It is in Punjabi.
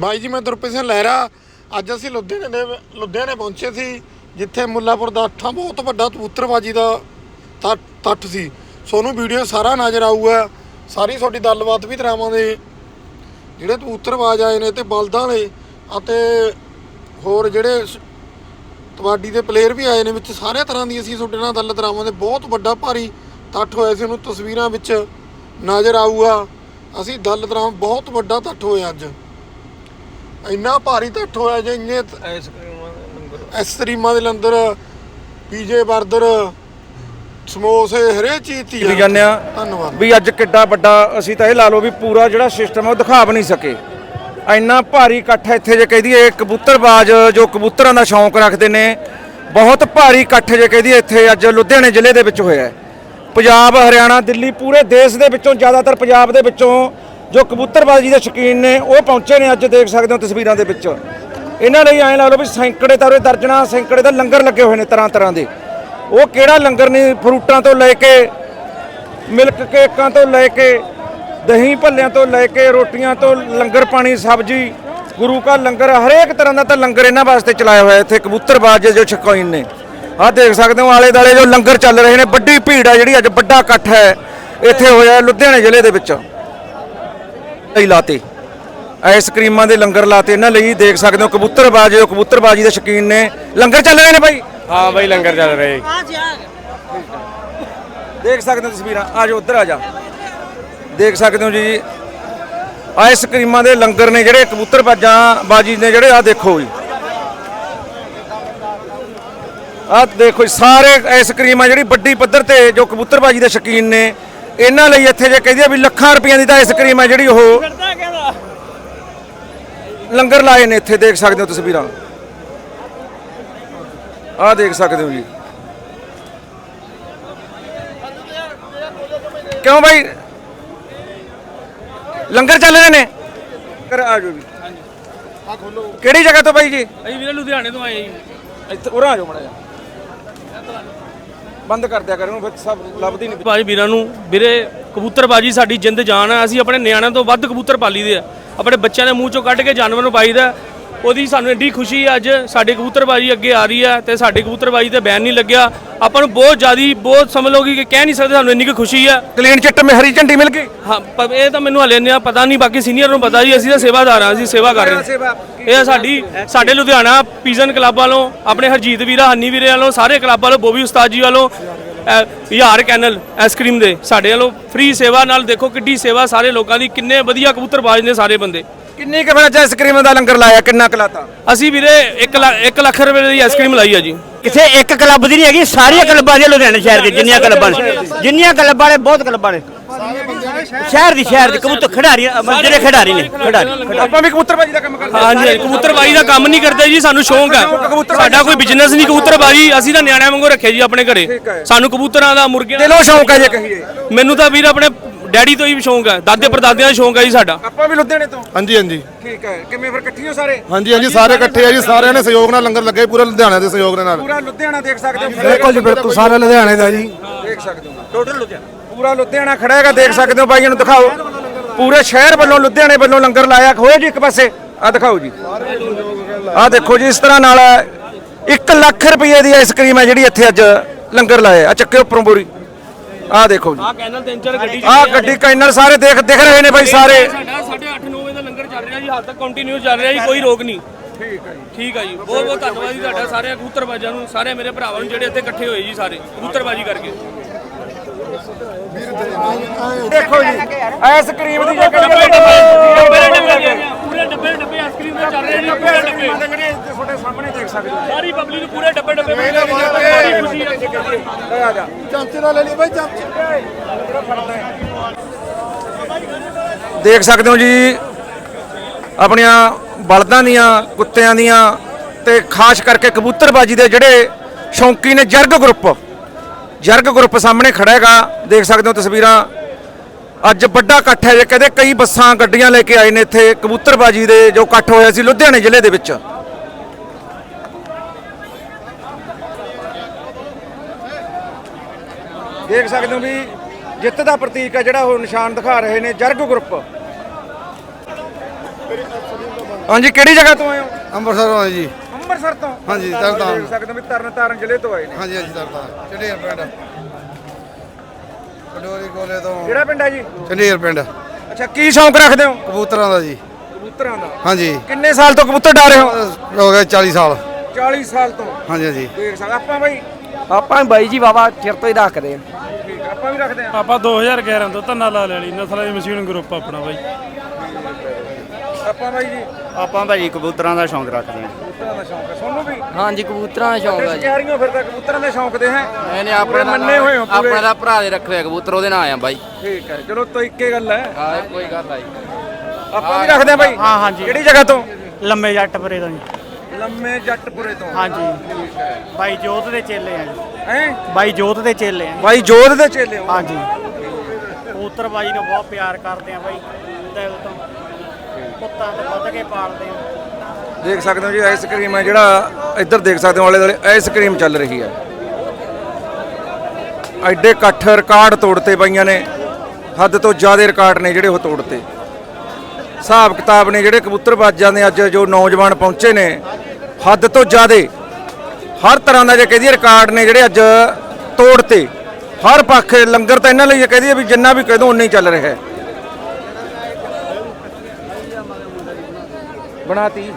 ਬਾਈ ਜੀ, ਮੈਂ ਦੁਰਪ੍ਰੀਤ ਸਿੰਘ ਲਹਿਰਾ। ਅੱਜ ਅਸੀਂ ਲੁਧਿਆਣੇ ਦੇ ਲੁਧਿਆਣੇ ਪਹੁੰਚੇ ਸੀ, ਜਿੱਥੇ ਮੁੱਲਾਪੁਰ ਦਾ ਅੱਠਾਂ ਬਹੁਤ ਵੱਡਾ ਕਬੂਤਰਬਾਜੀ ਦਾ ਤੱਟ ਤੱਟ ਸੀ। ਸੋਨੂੰ ਵੀਡੀਓ ਸਾਰਾ ਨਜ਼ਰ ਆਊਗਾ। ਸਾਰੀ ਤੁਹਾਡੀ ਗੱਲਬਾਤ ਵੀ ਕਰਾਵਾਂਗੇ ਜਿਹੜੇ ਕਬੂਤਰਬਾਜ਼ ਆਏ ਨੇ ਤੇ ਬਲਦਾਂ ਨੇ ਅਤੇ ਹੋਰ ਜਿਹੜੇ ਕਬੱਡੀ ਦੇ ਪਲੇਅਰ ਵੀ ਆਏ ਨੇ ਵਿੱਚ ਸਾਰੇ ਤਰ੍ਹਾਂ ਦੀ ਅਸੀਂ ਤੁਹਾਡੇ ਨਾਲ ਗੱਲ ਕਰਾਵਾਂਗੇ ਬਹੁਤ ਵੱਡਾ ਭਾਰੀ ਤੱਟ ਹੋਇਆ ਸੀ। ਉਹਨੂੰ ਤਸਵੀਰਾਂ ਵਿੱਚ ਨਜ਼ਰ ਆਊਗਾ। ਅਸੀਂ ਗੱਲ ਕਰਾਂ ਬਹੁਤ ਵੱਡਾ ਤੱਟ ਹੋਇਆ ਅੱਜ। ਇੰਨਾ ਭਾਰੀ ਤੱਟ ਹੋਇਆ ਜੇ ਇੰਨੇ ਐਸਟਰੀਮਾਂ ਦੇ ਲੰਦਰ ਪੀਜੇ ਬਰਦਰ ਸਮੋਸੇ ਹਰੇਕ ਚੀਜ਼ ਤੀ ਜਾਂਦੇ ਆ ਧੰਨਵਾਦ। ਵੀ ਅੱਜ ਕਿੱਡਾ ਵੱਡਾ ਅਸੀਂ ਤਾਂ ਇਹ ਲਾ ਲਓ ਵੀ ਪੂਰਾ ਜਿਹੜਾ ਸਿਸਟਮ ਹੈ ਉਹ ਦਿਖਾ ਵੀ ਨਹੀਂ ਸਕੇ। ਇੰਨਾ ਭਾਰੀ ਇਕੱਠ ਹੈ ਇੱਥੇ ਜੇ ਕਹਿ ਦਈਏ ਕਬੂਤਰਬਾਜ਼ ਜੋ ਕਬੂਤਰਾਂ ਦਾ ਸ਼ੌਂਕ ਰੱਖਦੇ ਨੇ ਬਹੁਤ ਭਾਰੀ ਇਕੱਠ ਜੇ ਕਹਿ ਦਈਏ ਇੱਥੇ ਅੱਜ ਲੁਧਿਆਣੇ ਜ਼ਿਲ੍ਹੇ ਦੇ ਵਿੱਚ ਹੋਇਆ ਹੈ। ਪੰਜਾਬ ਹਰਿਆਣਾ ਦਿੱਲੀ ਪੂਰੇ ਦੇਸ਼ ਦੇ ਵਿੱਚੋਂ ਜ਼ਿਆਦਾਤਰ ਪੰਜਾਬ ਦੇ ਵਿੱਚੋਂ ਜੋ ਕਬੂਤਰਬਾਜ਼ੀ ਦੇ ਸ਼ੌਕੀਨ ਨੇ, ਉਹ ਪਹੁੰਚੇ ਨੇ ਅੱਜ, ਦੇਖ ਸਕਦੇ ਹੋ ਤਸਵੀਰਾਂ ਦੇ ਵਿੱਚ। ਇਹਨਾਂ ਲਈ ਐਂ ਲਾ ਲਓ ਵੀ ਸੈਂਕੜੇ ਤਾਰੇ ਦਰਜਣਾ ਸੈਂਕੜੇ ਦਾ ਲੰਗਰ ਲੱਗੇ ਹੋਏ ਨੇ ਤਰ੍ਹਾਂ ਤਰ੍ਹਾਂ ਦੇ। ਉਹ ਕਿਹੜਾ ਲੰਗਰ ਨਹੀਂ ਫਰੂਟਾਂ ਤੋਂ ਲੈ ਕੇ, ਮਿਲਕ ਕੇਕਾਂ ਤੋਂ ਲੈ ਕੇ, ਦਹੀਂ ਭੱਲਿਆਂ ਤੋਂ ਲੈ ਕੇ, ਰੋਟੀਆਂ ਤੋਂ, ਲੰਗਰ ਪਾਣੀ, ਸਬਜੀ, ਗੁਰੂ ਕਾ ਲੰਗਰ, ਹਰੇਕ ਤਰ੍ਹਾਂ ਦਾ ਤਾਂ ਲੰਗਰ ਇਹਨਾਂ ਵਾਸਤੇ ਚਲਾਇਆ ਹੋਇਆ ਇੱਥੇ ਕਬੂਤਰਬਾਜ਼ ਜੋ ਸ਼ਕੌਈਨ ਨੇ। ਆਹ ਦੇਖ ਸਕਦੇ ਹੋ ਆਲੇ ਦਾਲੇ ਜੋ ਲੰਗਰ ਚੱਲ ਰਹੇ ਨੇ, ਵੱਡੀ ਭੀੜ ਹੈ ਜਿਹੜੀ ਅੱਜ ਵੱਡਾ ਇਕੱਠ ਹੈ, ਇੱਥੇ ਹੋਇਆ ਲੁਧਿਆਣੇ ਜ਼ਿਲ੍ਹੇ ਦੇ ਵਿੱਚ। ਲਈ ਲਾਤੇ। ਆਈਸਕ੍ਰੀਮਾਂ ਦੇ ਲੰਗਰ ਲਾਤੇ ਇਹਨਾਂ ਲਈ ਦੇਖ ਸਕਦੇ ਹੋ ਕਬੂਤਰਬਾਜ਼ ਜੋ ਕਬੂਤਰਬਾਜ਼ੀ ਦੇ ਸ਼ੌਕੀਨ ਨੇ। ਲੰਗਰ ਚੱਲ ਰਹੇ ਨੇ ਬਾਈ? ਹਾਂ ਬਾਈ ਲੰਗਰ ਚੱਲ ਰਿਹਾ। ਜੀ। ਦੇਖ ਸਕਦੇ ਹੋ ਤਸਵੀਰਾਂ ਆ ਜਾਓ ਉੱਧਰ ਆ ਜਾ। ਦੇਖ ਸਕਦੇ ਹੋ ਜੀ ਆਈਸਕ੍ਰੀਮਾਂ ਦੇ ਲੰਗਰ ਨੇ ਜਿਹੜੇ ਕਬੂਤਰ ਬਾਜਾਂ ਬਾਜੀ ਨੇ ਜਿਹੜੇ ਆ ਦੇਖੋ ਜੀ। ਆ ਦੇਖੋ ਜੀ, ਸਾਰੇ ਆਈਸਕ੍ਰੀਮਾਂ ਜਿਹੜੀ ਵੱਡੀ ਪੱਧਰ ਤੇ ਜੋ ਕਬੂਤਰਬਾਜੀ ਦੇ ਸ਼ੌਕੀਨ ਨੇ ਇਹਨਾਂ ਲਈ ਇੱਥੇ ਜੇ ਕਹਿੰਦੇ ਵੀ ਲੱਖਾਂ ਰੁਪਈਆਂ ਦੀ ਤਾਂ ਆਈਸਕ੍ਰੀਮ ਹੈ ਜਿਹੜੀ ਉਹ ਲੰਗਰ ਲਾਏ ਨੇ ਇੱਥੇ ਦੇਖ ਸਕਦੇ ਹੋ ਤਸਵੀਰਾਂ ਆ ਦੇਖ ਸਕਦੇ ਹੋ ਜੀ। ਕਿਉਂ ਭਾਈ ਲੰਗਰ ਚੱਲ ਰਹੇ ਨੇ? ਕਰ ਆ ਜਾਓ ਜੀ। ਆ ਖੋਲੋ ਕਿਹੜੀ ਜਗ੍ਹਾ ਤੋਂ ਬਾਈ ਜੀ? ਅਸੀਂ ਵੀਰੇ ਲੁਧਿਆਣੇ ਤੋਂ ਆਏ ਜੀ। ਇੱਥੇ ਉਰਾਂ ਆ ਜਾਓ ਮੜਾ ਜਾ ਬੰਦ ਕਰ ਦਿਆ ਕਰੋ ਫਿਰ ਸਭ ਲੱਭਦੀ ਨਹੀਂ। ਭਾਜੀ ਵੀਰਾਂ ਨੂੰ, ਵੀਰੇ, ਕਬੂਤਰਬਾਜੀ ਸਾਡੀ ਜਿੰਦ ਜਾਨ ਹੈ ਅਸੀਂ ਆਪਣੇ ਨਿਆਣਿਆਂ ਤੋਂ ਵੱਧ ਕਬੂਤਰ ਪਾਲੀਦੇ ਆ। ਆਪਣੇ ਬੱਚਿਆਂ ਦੇ ਮੂੰਹ ਚੋਂ ਕੱਢ ਕੇ ਜਾਨਵਰ ਨੂੰ ਪਾਈਦਾ ਉਹਦੀ ਸਾਨੂੰ ਏਡੀ ਖੁਸ਼ੀ ਹੈ ਅੱਜ ਸਾਡੀ ਕਬੂਤਰਬਾਜੀ ਅੱਗੇ ਆ ਰਹੀ ਹੈ ਤੇ ਸਾਡੀ ਕਬੂਤਰਬਾਜੀ ਤੇ ਬੈਨ ਨਹੀਂ ਲੱਗਿਆ। ਆਪਾਂ ਨੂੰ ਬਹੁਤ ਜ਼ਿਆਦੀ ਬਹੁਤ ਸਮਝ ਲਓ ਕਿ ਕਹਿ ਨਹੀਂ ਸਕਦੇ ਸਾਨੂੰ ਇੰਨੀ ਕੁ ਖੁਸ਼ੀ ਹੈ ਕਲੀਨ ਚਿੱਟ ਮੇ ਹਰੀ ਝੰਡੀ ਮਿਲ ਗਈ? ਹਾਂ ਇਹ ਤਾਂ ਮੈਨੂੰ ਹਲੇ ਨਹੀਂ ਪਤਾ ਨਹੀਂ ਬਾਕੀ ਸੀਨੀਅਰ ਨੂੰ ਪਤਾ ਜੀ ਅਸੀਂ ਤਾਂ ਸੇਵਾਦਾਰ ਹਾਂ ਅਸੀਂ ਸੇਵਾ ਕਰ ਰਹੇ ਹਾਂ। ਇਹ ਸਾਡੀ ਸਾਡੇ ਲੁਧਿਆਣਾ ਪੀਜ਼ਨ ਕਲੱਬ ਵੱਲੋਂ ਆਪਣੇ ਹਰਜੀਤ ਵੀਰਾ ਹੰਨੀ ਵੀਰੇ ਵੱਲੋਂ ਸਾਰੇ ਕਲੱਬ ਵੱਲੋਂ ਬੋਬੀ ਉਸਤਾਦ ਜੀ ਵੱਲੋਂ ਯਾਰ ਕੈਨਲ ਆਈਸਕ੍ਰੀਮ ਦੇ ਸਾਡੇ ਵੱਲੋਂ ਫ੍ਰੀ ਸੇਵਾ ਨਾਲ ਦੇਖੋ ਕਿੱਡੀ ਸੇਵਾ ਸਾਰੇ ਲੋਕਾਂ ਦੀ ਕਿੰਨੇ ਵਧੀਆ ਕਬੂਤਰਬਾਜ਼ ਨੇ ਸਾਰੇ ਬੰਦੇ। ਕਿੰਨੀ ਕੁ ਫਿਰ ਅੱਜ ਆਈਸਕ੍ਰੀਮ ਦਾ ਲੰਗਰ ਲਾਇਆ ਕਿੰਨਾ ਕਲਾਤਾ ਅਸੀਂ ਵੀਰੇ 1 ਲੱਖ 1 ਲੱਖ ਰੁਪਏ ਦੀ ਆਈਸਕ੍ਰੀਮ ਲਾਈ ਆ ਜੀ। ਕਿਥੇ ਇੱਕ ਕਲੱਬ ਦੀ ਨਹੀਂ ਹੈਗੀ ਸਾਰੀਆਂ ਕਲੱਬਾਂ ਦੀਆਂ ਲੁਧਿਆਣਾ ਸ਼ਹਿਰ ਦੀ ਜਿੰਨੀਆਂ ਕਲੱਬਾਂ ਨੇ। ਜਿੰਨੀਆਂ ਕਲੱਬਾਂ ਨੇ ਬਹੁਤ ਕਲੱਬਾਂ ਨੇ। ਸ਼ਹਿਰ ਦੀ ਸ਼ਹਿਰ ਦੀ ਕਬੂਤਰ ਖਿਡਾਰੀ ਜਿਹੜੇ ਖਿਡਾਰੀ ਨੇ ਖਿਡਾਰੀ ਆਪਾਂ ਵੀ ਕਬੂਤਰਬਾਜੀ ਦਾ ਕੰਮ ਕਰਦੇ ਹਾਂਜੀ ਹਾਂਜੀ ਕਬੂਤਰਬਾਜੀ ਦਾ ਕੰਮ ਨਹੀਂ ਕਰਦੇ ਜੀ ਸਾਨੂੰ ਸ਼ੌਂਕ ਹੈ। ਸਾਡਾ ਕੋਈ ਬਿਜ਼ਨਸ ਨਹੀਂ ਕਬੂਤਰਬਾਜੀ ਅਸੀਂ ਤਾਂ ਨਿਆਣਿਆਂ ਵਾਂਗੂ ਰੱਖਿਆ ਜੀ ਆਪਣੇ ਘਰੇ। ਸਾਨੂੰ ਕਬੂਤਰਾਂ ਦਾ ਮੁਰਗੀਆਂ ਦਾ ਦਿਲੋਂ ਸ਼ੌਂਕ ਹੈ ਜੇ ਕਹੀਏ। ਮੈਨੂੰ ਤਾਂ ਵੀਰ ਆਪਣੇ ਡੈਡੀ ਤੋਂ ਹੀ ਸ਼ੌਂਕ ਹੈ ਦਾਦੇ ਪਰਦਾਦਿਆਂ ਦਾ ਸ਼ੌਂਕ ਹੈ ਜੀ ਸਾਡਾ। ਆਪਾਂ ਵੀ ਲੁਧਿਆਣੇ ਤੋਂ? ਹਾਂਜੀ ਹਾਂਜੀ। ਠੀਕ ਹੈ ਕਿਵੇਂ ਫਿਰ ਇਕੱਠੀ ਹੋ ਸਾਰੇ? ਹਾਂਜੀ ਹਾਂਜੀ ਸਾਰੇ ਇਕੱਠੇ ਆ ਜੀ ਸਾਰਿਆਂ ਨੇ ਸਹਿਯੋਗ ਨਾਲ ਲੰਗਰ ਲੱਗੇ ਪੂਰੇ ਲੁਧਿਆਣੇ ਦੇ ਸਹਿਯੋਗ ਦੇ ਨਾਲ। ਪੂਰਾ ਲੁਧਿਆਣਾ ਦੇਖ ਸਕਦੇ ਹੋ ਬਿਲਕੁਲ ਜੀ ਬਿਲਕੁਲ ਸਾਰੇ ਲੁਧਿਆਣੇ ਦਾ ਜੀ। ਦੇਖ ਸਕਦੇ ਹੋ। ਟੋਟਲ ਲੁਧਿਆਣਾ ਪੂਰਾ ਲੁਧਿਆਣਾ ਖੜਾ ਹੈਗਾ ਦੇਖ ਸਕਦੇ ਹੋ ਬਾਈਆਂ ਨੂੰ ਦਿਖਾਓ। ਪੂਰੇ ਸ਼ਹਿਰ ਵੱਲੋਂ ਲੁਧਿਆਣੇ ਵੱਲੋਂ ਲੰਗਰ ਲਾਇਆ ਹੋਇਆ ਜੀ ਇੱਕ ਪਾਸੇ। ਆ ਦਿਖਾਓ ਜੀ। ਆ ਦੇਖੋ ਜੀ ਇਸ ਤਰ੍ਹਾਂ ਨਾਲ 1 ਲੱਖ ਰੁਪਏ ਦੀ ਆਈਸਕ੍ਰੀਮ ਹੈ ਜਿਹੜੀ ਇੱਥੇ ਅੱਜ ਲੰਗਰ ਲਾਇਆ। ਆ ਚੱਕੇ ਉੱਪਰੋਂ ਪੂਰੀ। ਆ ਦੇਖੋ ਜੀ ਆ ਕੈਨਲ ਤਿੰਨ ਚਾਰ ਗੱਡੀ ਆ ਗੱਡੀ ਕੈਨਲ ਸਾਰੇ ਦੇਖ ਦਿਖ ਰਹੇ ਨੇ ਬਾਈ ਸਾਰੇ ਸਾਡਾ 8:30 9 ਵਜੇ ਦਾ ਲੰਗਰ ਚੱਲ ਰਿਹਾ ਜੀ ਹਾਲ ਤੱਕ ਕੰਟੀਨਿਊ ਚੱਲ ਰਿਹਾ ਜੀ ਕੋਈ ਰੋਕ ਨਹੀਂ ਠੀਕ ਹੈ ਜੀ ਠੀਕ ਹੈ ਜੀ ਬਹੁਤ ਬਹੁਤ ਧੰਨਵਾਦ ਜੀ ਤੁਹਾਡਾ ਸਾਰੇ ਕਬੂਤਰਬਾਜ਼ਾਂ ਨੂੰ ਸਾਰੇ ਮੇਰੇ ਭਰਾਵਾਂ ਨੂੰ ਜਿਹੜੇ ਇੱਥੇ ਇਕੱਠੇ ਹੋਏ ਜੀ ਸਾਰੇ ਕਬੂਤਰਬਾਜੀ ਕਰਕੇ ਦੇਖੋ ਜੀ ਦੀ ਪੂਰੇ ਡੱਬੇ ਡੱਬੇ ਆਈਸਕ੍ਰੀਮ ਦੇ ਚੱਲ ਰਹੇ ਨੇ ਪੂਰੇ ਡੱਬੇ। ਤੁਹਾਡੇ ਸਾਹਮਣੇ ਦੇਖ ਸਕਦੇ ਹੋ। ਸਾਰੀ ਪਬਲਿਕ ਪੂਰੇ ਡੱਬੇ ਡੱਬੇ ਨੇ ਬੜੀ ਖੁਸ਼ੀ ਹੈ ਆ ਜਾ। ਚਮਚੇ ਨਾਲ ਲੈ ਲਈ ਬਾਈ ਚਮਚੇ ਦੇਖ ਸਕਦੇ ਹੋ ਜੀ ਆਪਣੀਆਂ ਬਲਦਾਂ ਦੀਆਂ ਕੁੱਤਿਆਂ ਦੀਆਂ ਤੇ ਖਾਸ ਕਰਕੇ ਕਬੂਤਰਬਾਜੀ ਦੇ ਜਿਹੜੇ ਸ਼ੌਂਕੀ ਨੇ ਜਰਗ ਗਰੁੱਪ ਜਰਗ ਗਰੁੱਪ ਸਾਹਮਣੇ ਖੜਾ ਹੈਗਾ। ਦੇਖ ਸਕਦੇ ਹੋ ਤਸਵੀਰਾਂ ਅੱਜ ਵੱਡਾ ਇਕੱਠ ਹੈ ਜੇ ਕਹਿੰਦੇ ਕਈ ਬੱਸਾਂ ਗੱਡੀਆਂ ਲੈ ਕੇ ਆਏ ਨੇ ਇੱਥੇ ਕਬੂਤਰਬਾਜੀ ਦੇ ਜੋ ਇਕੱਠ ਹੋਇਆ ਸੀ ਲੁਧਿਆਣੇ ਜ਼ਿਲ੍ਹੇ ਦੇ ਵਿੱਚ। ਦੇਖ ਸਕਦੇ ਹੋ ਵੀ ਜਿੱਤ ਦਾ ਪ੍ਰਤੀਕ ਹੈ ਜਿਹੜਾ ਉਹ ਨਿਸ਼ਾਨ ਦਿਖਾ ਰਹੇ ਨੇ ਜਰਗ ਗਰੁੱਪ। ਹਾਂਜੀ ਕਿਹੜੀ ਜਗ੍ਹਾ ਤੋਂ ਆਏ ਹੋ? ਅੰਮ੍ਰਿਤਸਰ ਆਏ ਜੀ। ਅੰਮ੍ਰਿਤਸਰ ਤੋਂ? ਹਾਂਜੀ, ਤਰਨਤਾਰਨ। ਦੇਖ ਸਕਦੇ ਹੋ ਵੀ ਤਰਨ ਤਾਰਨ ਜ਼ਿਲ੍ਹੇ ਤੋਂ ਆਏ ਨੇ। ਹਾਂਜੀ ਹਾਂਜੀ ਤਰਤਾ ਚੰਡੀਗੜ੍ਹ ਪਿੰਡ। ਪਟੋਰੀ ਕੋਲੇ ਤੋਂ ਕਿਹੜਾ ਪਿੰਡ ਹੈ ਜੀ? ਚੰਡੀਗੜ੍ਹ ਪਿੰਡ। ਅੱਛਾ ਕੀ ਸ਼ੌਂਕ ਰੱਖਦੇ ਹੋ? ਕਬੂਤਰਾਂ ਦਾ ਜੀ। ਕਬੂਤਰਾਂ ਦਾ? ਹਾਂਜੀ। ਕਿੰਨੇ ਸਾਲ ਤੋਂ ਕਬੂਤਰ ਡਾ ਰਹੇ ਹੋ? ਹੋ ਗਏ 40 ਸਾਲ। 40 ਸਾਲ ਤੋਂ? ਹਾਂਜੀ ਹਾਂਜੀ। ਦੇਖ ਸਕਦੇ ਆਪਾਂ ਬਾਈ? ਆਪਾਂ ਬਾਈ ਜੀ ਬਾਬਾ ਚਿਰ ਤੋਂ ਹੀ ਰੱਖਦੇ ਆ, ਆਪਾਂ ਵੀ ਰੱਖਦੇ ਆ। ਆਪਾਂ 2011 ਤੋਂ ਧੰਨਾ ਲਾ ਲੈਣੀ ਨਸਲਾਂ ਦੀ ਮਸ਼ੀਨ ਗਰੁੱਪ ਆਪਣਾ ਬਾਈ। ਆਪਾਂ ਬਾਈ ਜੀ? ਆਪਾਂ ਭਾਜੀ ਕਬੂਤਰਾਂ ਦਾ ਸ਼ੌਂਕ ਰੱਖਦੇ ਹਾਂ। ਕਬੂਤਰਾਂ ਦਾ ਸ਼ੌਂਕ ਹੈ। ਤੁਹਾਨੂੰ ਵੀ? ਹਾਂਜੀ ਕਬੂਤਰਾਂ ਦਾ ਸ਼ੌਂਕ ਆ ਜੀ। ਤਿਆਰੀਆਂ ਫਿਰ ਤਾਂ ਕਬੂਤਰਾਂ ਦੇ ਸ਼ੌਂਕ ਦੇ ਹੈ। ਇਹਨੇ ਆਪਣੇ ਮੰਨੇ ਹੋਏ ਹੋ ਪੂਰੇ? ਆਪਣੇ ਦਾ ਭਰਾ ਦੇ ਰੱਖੇ ਹੋਏ ਕਬੂਤਰ ਉਹਦੇ ਨਾਲ ਆਇਆ ਬਾਈ। ਠੀਕ ਹੈ ਚਲੋ ਤਾਂ ਇੱਕੇ ਗੱਲ ਹੈ। ਹਾਂ ਕੋਈ ਗੱਲ ਆਈ ਆਪਾਂ ਵੀ ਰੱਖਦੇ ਆ ਬਾਈ। ਹਾਂ, ਹਾਂਜੀ। ਕਿਹੜੀ ਜਗ੍ਹਾ ਤੋਂ? ਲੰਮੇ ਜੱਟ ਪਰੇ ਤੋਂ ਜੀ। ਲੰਮੇ ਜੱਟਪੁਰੇ ਤੋਂ। ਹਾਂਜੀ। ਬਾਈ ਜੋਤ ਦੇ ਚੇਲੇ ਆ ਜੀ। ਹੈ? ਬਾਈ ਜੋਤ ਦੇ ਚੇਲੇ ਆ। ਬਾਈ ਜੋਧ ਦੇ ਚੇਲੇ ਹੋ? ਹਾਂਜੀ। ਕਬੂਤਰ ਬਾਈ ਨੂੰ ਬਹੁਤ ਪਿਆਰ ਕਰਦੇ ਆ ਬਾਈ ਦਿਲ ਤੋਂ। ਪੁੱਤਾਂ ਤੋਂ ਵੱਧ ਕੇ ਪਾਲਦੇ ਆ ਦੇਖ ਸਕਦੇ ਹੋ ਜੀ ਆਈਸਕ੍ਰੀਮ ਹੈ ਜਿਹੜਾ ਇੱਧਰ ਦੇਖ ਸਕਦੇ ਹੋ, ਆਲੇ ਦੁਆਲੇ ਆਈਸਕ੍ਰੀਮ ਚੱਲ ਰਹੀ ਹੈ। ਐਡੇ ਇਕੱਠ ਰਿਕਾਰਡ ਤੋੜਤੇ ਪਈਆਂ ਨੇ, ਹੱਦ ਤੋਂ ਜ਼ਿਆਦਾ ਰਿਕਾਰਡ ਨੇ ਜਿਹੜੇ ਉਹ ਤੋੜਤੇ। ਹਿਸਾਬ ਕਿਤਾਬ ਨੇ ਜਿਹੜੇ ਕਬੂਤਰਬਾਜ਼ਾਂ ਦੇ ਅੱਜ ਜੋ ਨੌਜਵਾਨ ਪਹੁੰਚੇ ਨੇ, ਹੱਦ ਤੋਂ ਜ਼ਿਆਦਾ। ਹਰ ਤਰ੍ਹਾਂ ਦਾ ਜੇ ਕਹਦੀ ਰਿਕਾਰਡ ਨੇ ਜਿਹੜੇ ਅੱਜ ਤੋੜਤੇ, ਹਰ ਪੱਖ ਲੰਗਰ ਤਾਂ ਇਹਨਾਂ ਲਈ ਜੇ ਕਹਦੀ ਵੀ ਜਿੰਨਾ ਵੀ ਕਹਿ ਦੋ ਉਨਾ ਹੀ ਚੱਲ ਰਿਹਾ ਹੈ। ਬਣਾਤੀ।